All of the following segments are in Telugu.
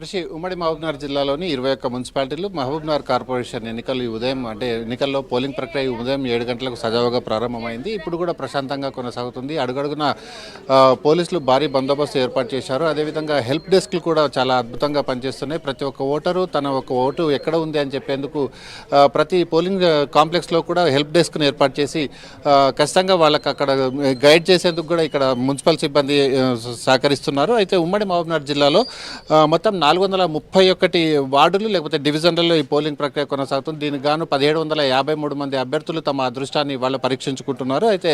కృషి ఉమ్మడి మహబూబ్నగర్ జిల్లాలోని ఇరవై ఒక్క మున్సిపాలిటీలు మహబూబ్నగర్ కార్పొరేషన్ ఎన్నికలు ఈ ఉదయం అంటే ఎన్నికల్లో పోలింగ్ ప్రక్రియ ఉదయం ఏడు గంటలకు సజావుగా ప్రారంభమైంది. ఇప్పుడు కూడా ప్రశాంతంగా కొనసాగుతుంది. అడుగడుగున పోలీసులు భారీ బందోబస్తు ఏర్పాటు చేశారు. అదేవిధంగా హెల్ప్ డెస్క్లు కూడా చాలా అద్భుతంగా పనిచేస్తున్నాయి. ప్రతి ఒక్క ఓటరు తన ఒక ఓటు ఎక్కడ ఉంది అని చెప్పేందుకు ప్రతి పోలింగ్ కాంప్లెక్స్లో కూడా హెల్ప్ డెస్క్ను ఏర్పాటు చేసి ఖచ్చితంగా వాళ్ళకి అక్కడ గైడ్ చేసేందుకు కూడా ఇక్కడ మున్సిపల్ సిబ్బంది సహకరిస్తున్నారు. అయితే ఉమ్మడి మహబూబ్నగర్ జిల్లాలో మొత్తం నాలుగు వందల ముప్పై ఒకటి వార్డులు లేకపోతే డివిజన్లలో ఈ పోలింగ్ ప్రక్రియ కొనసాగుతుంది. దీనికి గాను పదిహేడు వందల యాభై మూడు మంది అభ్యర్థులు తమ అదృష్టాన్ని వాళ్ళు పరీక్షించుకుంటున్నారు. అయితే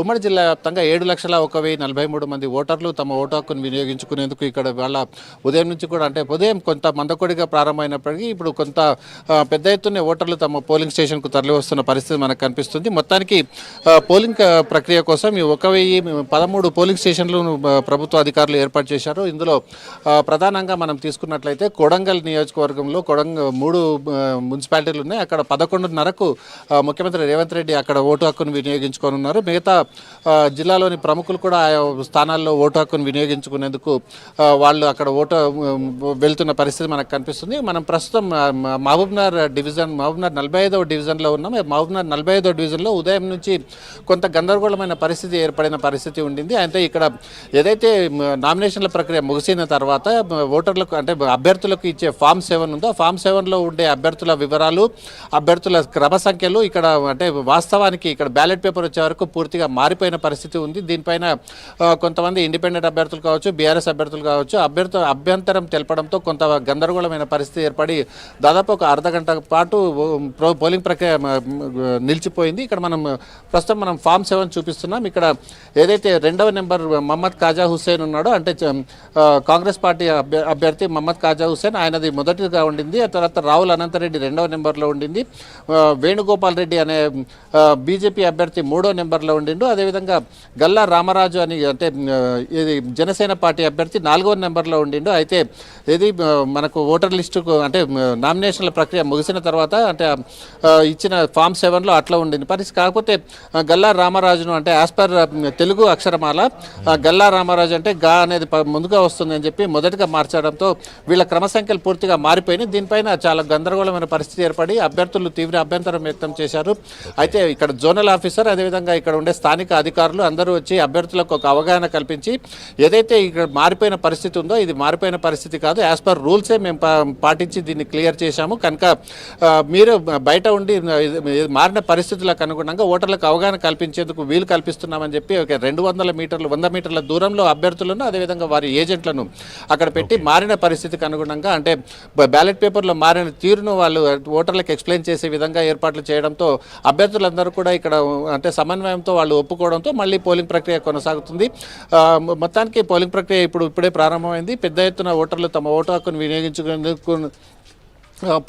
ఉమ్మడి జిల్లా వ్యాప్తంగా ఏడు లక్షల ఒక వెయ్యి నలభై మూడు మంది ఓటర్లు తమ ఓటు హక్కును వినియోగించుకునేందుకు ఇక్కడ వాళ్ళ ఉదయం నుంచి కూడా అంటే ఉదయం కొంత మందకొడిగా ప్రారంభమైనప్పటికీ ఇప్పుడు కొంత పెద్ద ఎత్తున ఓటర్లు తమ పోలింగ్ స్టేషన్కు తరలి వస్తున్న పరిస్థితి మనకు కనిపిస్తుంది. మొత్తానికి పోలింగ్ ప్రక్రియ కోసం ఈ ఒక వెయ్యి పదమూడు పోలింగ్ స్టేషన్లు ప్రభుత్వ అధికారులు ఏర్పాటు చేశారు. ఇందులో ప్రధానంగా మనం తీసుకున్నట్లయితే కొడంగల్ నియోజకవర్గంలో కొడంగ మూడు మున్సిపాలిటీలు ఉన్నాయి. అక్కడ పదకొండున్నరకు ముఖ్యమంత్రి రేవంత్ రెడ్డి అక్కడ ఓటు హక్కును వినియోగించుకోనున్నారు. మిగతా జిల్లాలోని ప్రముఖులు కూడా ఆయా స్థానాల్లో ఓటు హక్కును వినియోగించుకునేందుకు వాళ్ళు అక్కడ ఓటు వెళ్తున్న పరిస్థితి మనకు కనిపిస్తుంది. మనం ప్రస్తుతం మహబూబ్నగర్ డివిజన్ మహబూబ్నగర్ నలభై ఐదవ డివిజన్లో ఉన్నాం. మహబూబ్నగర్ నలభై ఐదవ డివిజన్లో ఉదయం నుంచి కొంత గందరగోళమైన పరిస్థితి ఏర్పడిన పరిస్థితి ఉండింది. అయితే ఇక్కడ ఏదైతే నామినేషన్ల ప్రక్రియ ముగిసిన తర్వాత ఓటర్లకు అంటే అభ్యర్థులకు ఇచ్చే ఫామ్ సెవెన్ ఉందో ఫామ్ సెవెన్లో ఉండే అభ్యర్థుల వివరాలు అభ్యర్థుల క్రమ సంఖ్యలు ఇక్కడ అంటే వాస్తవానికి ఇక్కడ బ్యాలెట్ పేపర్ వచ్చే వరకు పూర్తిగా మారిపోయిన పరిస్థితి ఉంది. దీనిపైన కొంతమంది ఇండిపెండెంట్ అభ్యర్థులు కావచ్చు బీఆర్ఎస్ అభ్యర్థులు కావచ్చు అభ్యర్థు అభ్యంతరం తెలపడంతో కొంత గందరగోళమైన పరిస్థితి ఏర్పడి దాదాపు ఒక అర్ధ గంట పాటు ప్రో- పోలింగ్ ప్రక్రియ నిలిచిపోయింది. ఇక్కడ మనం ప్రస్తుతం మనం ఫామ్ సెవెన్ చూపిస్తున్నాం. ఇక్కడ ఏదైతే రెండవ నెంబర్ మహమ్మద్ కాజా హుస్సేన్ ఉన్నాడో అంటే కాంగ్రెస్ పార్టీ అభ్య- అభ్యర్థి మహమ్మద్ కాజా హుస్సేన్ ఆయనది మొదటిగా ఉండింది. ఆ తర్వాత రాహుల్ అనంతరెడ్డి రెండవ నెంబర్లో ఉండింది. వేణుగోపాల్ రెడ్డి అనే బీజేపీ అభ్యర్థి మూడో నెంబర్లో ఉండిండు. అదేవిధంగా గల్లా రామరాజు అని అంటే ఇది జనసేన పార్టీ అభ్యర్థి నాలుగో నెంబర్లో ఉండిండు. అయితే ఇది మనకు ఓటర్ లిస్టుకు అంటే నామినేషన్ల ప్రక్రియ ముగిసిన తర్వాత అంటే ఇచ్చిన ఫామ్ సెవెన్లో అట్లా ఉండింది. పరిస్థితి కాకపోతే గల్లా రామరాజును అంటే యాజ్ పర్ తెలుగు అక్షరమాల గల్లా రామరాజు అంటే గా అనేది ముందుగా వస్తుంది అని చెప్పి మొదటిగా మార్చడంతో వీళ్ళ క్రమ సంఖ్యలు పూర్తిగా మారిపోయినాయి. దీనిపైన చాలా గందరగోళమైన పరిస్థితి ఏర్పడి అభ్యర్థులు తీవ్ర అభ్యంతరం వ్యక్తం చేశారు. అయితే ఇక్కడ జోనల్ ఆఫీసర్ అదేవిధంగా ఇక్కడ ఉండే స్థానిక అధికారులు అందరూ వచ్చి అభ్యర్థులకు ఒక అవగాహన కల్పించి ఏదైతే ఇక్కడ మారిపోయిన పరిస్థితి ఉందో ఇది మారిపోయిన పరిస్థితి కాదు. యాజ్ పర్ రూల్సే మేము పాటించి దీన్ని క్లియర్ చేశాము. కనుక మీరు బయట ఉండి మారిన పరిస్థితులకు అనుగుణంగా ఓటర్లకు అవగాహన కల్పించేందుకు వీలు కల్పిస్తున్నామని చెప్పి ఒక రెండు వందల మీటర్లు వంద మీటర్ల దూరంలో అభ్యర్థులను అదేవిధంగా వారి ఏజెంట్లను అక్కడ పెట్టి మారిన పరిస్థితికి అనుగుణంగా అంటే బ- బ్యాలెట్ పేపర్లో మారిన తీరును వాళ్ళు ఓటర్లకు ఎక్స్ప్లెయిన్ చేసే విధంగా ఏర్పాట్లు చేయడంతో అభ్యర్థులందరూ కూడా ఇక్కడ అంటే సమన్వయంతో వాళ్ళు ఒప్పుకోవడంతో మళ్ళీ పోలింగ్ ప్రక్రియ కొనసాగుతుంది. మొత్తానికి పోలింగ్ ప్రక్రియ ఇప్పుడు ఇప్పుడే ప్రారంభమైంది. పెద్ద ఎత్తున ఓటర్లు తమ ఓటు హక్కును వినియోగించుకునేందుకు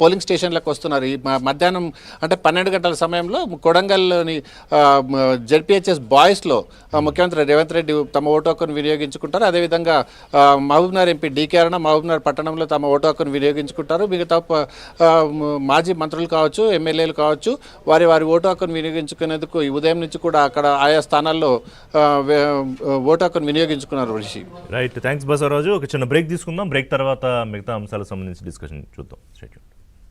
పోలింగ్ స్టేషన్లకు వస్తున్నారు. ఈ మధ్యాహ్నం అంటే పన్నెండు గంటల సమయంలో కొడంగల్లోని జెడ్పిహెచ్ఎస్ బాయ్స్లో ముఖ్యమంత్రి రేవంత్ రెడ్డి తమ ఓటు హక్కును వినియోగించుకుంటారు. అదేవిధంగా Mahabubnagar MP D K Aruna Mahabubnagar పట్టణంలో తమ ఓటు హక్కును వినియోగించుకుంటారు. మిగతా మాజీ మంత్రులు కావచ్చు ఎమ్మెల్యేలు కావచ్చు వారి వారి ఓటు హక్కును వినియోగించుకునేందుకు ఈ ఉదయం నుంచి కూడా అక్కడ ఆయా స్థానాల్లో ఓటు హక్కును వినియోగించుకున్నారు రిషి రైట్. థ్యాంక్స్ బసవరాజు. ఒక చిన్న బ్రేక్ తీసుకుందాం. బ్రేక్ తర్వాత మిగతా అంశాలకు సంబంధించి డిస్కషన్ చూద్దాం.